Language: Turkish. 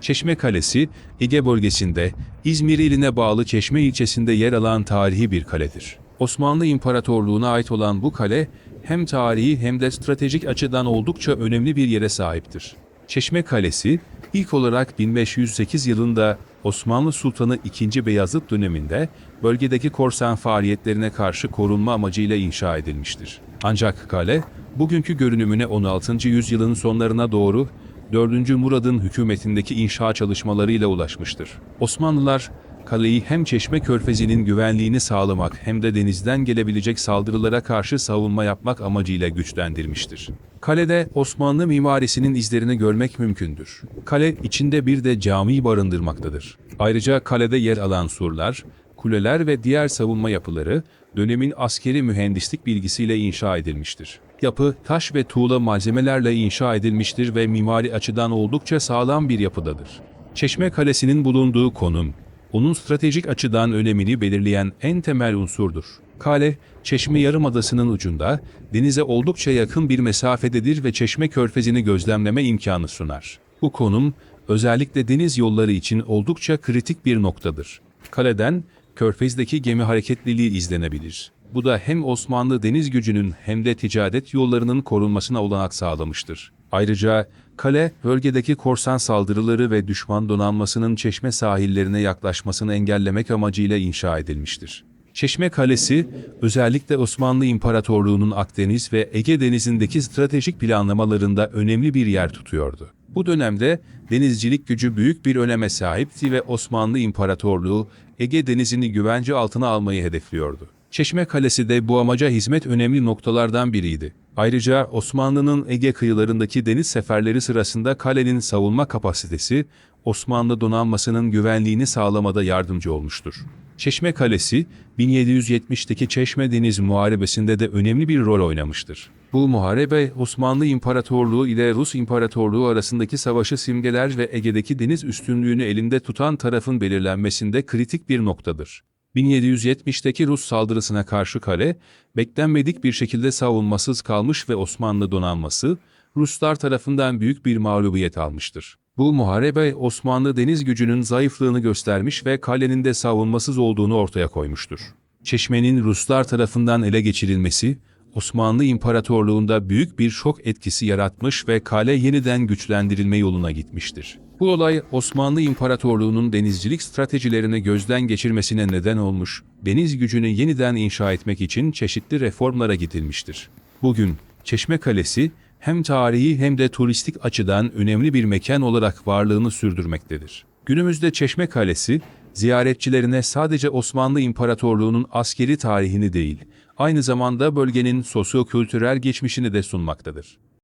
Çeşme Kalesi, Ege bölgesinde İzmir iline bağlı Çeşme ilçesinde yer alan tarihi bir kaledir. Osmanlı İmparatorluğu'na ait olan bu kale hem tarihi hem de stratejik açıdan oldukça önemli bir yere sahiptir. Çeşme Kalesi ilk olarak 1508 yılında Osmanlı Sultanı II. Beyazıt döneminde bölgedeki korsan faaliyetlerine karşı korunma amacıyla inşa edilmiştir. Ancak kale bugünkü görünümüne 16. yüzyılın sonlarına doğru 4. Murad'ın hükümetindeki inşa çalışmalarıyla ulaşmıştır. Osmanlılar kaleyi hem Çeşme Körfezi'nin güvenliğini sağlamak hem de denizden gelebilecek saldırılara karşı savunma yapmak amacıyla güçlendirmiştir. Kalede Osmanlı mimarisinin izlerini görmek mümkündür. Kale içinde bir de cami barındırmaktadır. Ayrıca kalede yer alan surlar, kuleler ve diğer savunma yapıları dönemin askeri mühendislik bilgisiyle inşa edilmiştir. Yapı, taş ve tuğla malzemelerle inşa edilmiştir ve mimari açıdan oldukça sağlam bir yapıdadır. Çeşme Kalesi'nin bulunduğu konum, onun stratejik açıdan önemini belirleyen en temel unsurdur. Kale, Çeşme Yarımadası'nın ucunda, denize oldukça yakın bir mesafededir ve Çeşme Körfezi'ni gözlemleme imkanı sunar. Bu konum, özellikle deniz yolları için oldukça kritik bir noktadır. Kaleden, Körfez'deki gemi hareketliliği izlenebilir. Bu da hem Osmanlı deniz gücünün hem de ticaret yollarının korunmasına olanak sağlamıştır. Ayrıca kale, bölgedeki korsan saldırıları ve düşman donanmasının çeşme sahillerine yaklaşmasını engellemek amacıyla inşa edilmiştir. Çeşme Kalesi, özellikle Osmanlı İmparatorluğu'nun Akdeniz ve Ege Denizi'ndeki stratejik planlamalarında önemli bir yer tutuyordu. Bu dönemde denizcilik gücü büyük bir öneme sahipti ve Osmanlı İmparatorluğu Ege Denizi'ni güvence altına almayı hedefliyordu. Çeşme Kalesi de bu amaca hizmet önemli noktalardan biriydi. Ayrıca Osmanlı'nın Ege kıyılarındaki deniz seferleri sırasında kalenin savunma kapasitesi, Osmanlı donanmasının güvenliğini sağlamada yardımcı olmuştur. Çeşme Kalesi, 1770'teki Çeşme Deniz Muharebesi'nde de önemli bir rol oynamıştır. Bu muharebe, Osmanlı İmparatorluğu ile Rus İmparatorluğu arasındaki savaşı simgeler ve Ege'deki deniz üstünlüğünü elinde tutan tarafın belirlenmesinde kritik bir noktadır. 1770'teki Rus saldırısına karşı kale, beklenmedik bir şekilde savunmasız kalmış ve Osmanlı donanması, Ruslar tarafından büyük bir mağlubiyet almıştır. Bu muharebe Osmanlı deniz gücünün zayıflığını göstermiş ve kalenin de savunmasız olduğunu ortaya koymuştur. Çeşmenin Ruslar tarafından ele geçirilmesi, Osmanlı İmparatorluğu'nda büyük bir şok etkisi yaratmış ve kale yeniden güçlendirilme yoluna gitmiştir. Bu olay Osmanlı İmparatorluğu'nun denizcilik stratejilerini gözden geçirmesine neden olmuş, deniz gücünü yeniden inşa etmek için çeşitli reformlara gidilmiştir. Bugün Çeşme Kalesi hem tarihi hem de turistik açıdan önemli bir mekan olarak varlığını sürdürmektedir. Günümüzde Çeşme Kalesi, ziyaretçilerine sadece Osmanlı İmparatorluğu'nun askeri tarihini değil, aynı zamanda bölgenin sosyo-kültürel geçmişini de sunmaktadır.